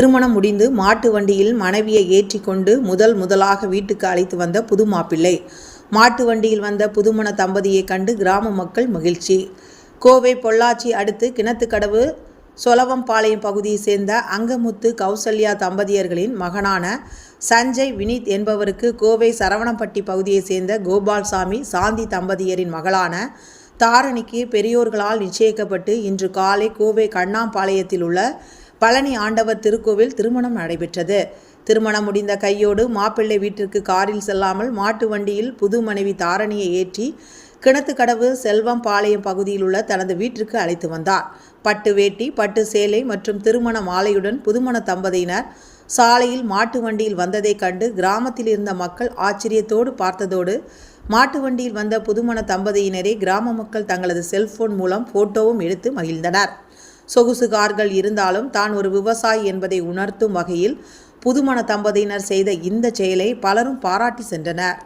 திருமணம் முடிந்து மாட்டு வண்டியில் மனைவியை ஏற்றி கொண்டு முதல் முதலாக வீட்டுக்கு அழைத்து வந்த புது மாப்பிள்ளை. மாட்டு வண்டியில் வந்த புதுமண தம்பதியை கண்டு கிராம மக்கள் மகிழ்ச்சி. கோவை பொள்ளாச்சி அடுத்து கிணத்துக்கடவு சொலவம்பாளையம் பகுதியை சேர்ந்த அங்கமுத்து கௌசல்யா தம்பதியர்களின் மகனான சஞ்சய் வினித் என்பவருக்கு கோவை சரவணம்பட்டி பகுதியை சேர்ந்த கோபால்சாமி சாந்தி தம்பதியரின் மகளான தாரணிக்கு பெரியோர்களால் நிச்சயிக்கப்பட்டு இன்று காலை கோவை கண்ணாம்பாளையத்தில் உள்ள பழனி ஆண்டவர் திருக்கோவில் திருமணம் நடைபெற்றது. திருமணம் முடிந்த கையோடு மாப்பிள்ளை வீட்டிற்கு காரில் செல்லாமல் மாட்டு வண்டியில் புது மனைவி தாரணியை ஏற்றி கிணத்துக்கடவு செல்வம் பாளையம் பகுதியில் உள்ள தனது வீட்டிற்கு அழைத்து வந்தார். பட்டு வேட்டி பட்டு சேலை மற்றும் திருமண மாலையுடன் புதுமண தம்பதியினர் சாலையில் மாட்டு வண்டியில் வந்ததைக் கண்டு கிராமத்தில் இருந்த மக்கள் ஆச்சரியத்தோடு பார்த்ததோடு மாட்டு வண்டியில் வந்த புதுமண தம்பதியினரை கிராம மக்கள் தங்களது செல்போன் மூலம் போட்டோவும் எடுத்து மகிழ்ந்தனர். சொகுசு கார்கள் இருந்தாலும் தான் ஒரு விவசாயி என்பதை உணர்த்தும் வகையில் புதுமண தம்பதியினர் செய்த இந்த செயலை பலரும் பாராட்டி சென்றனர்.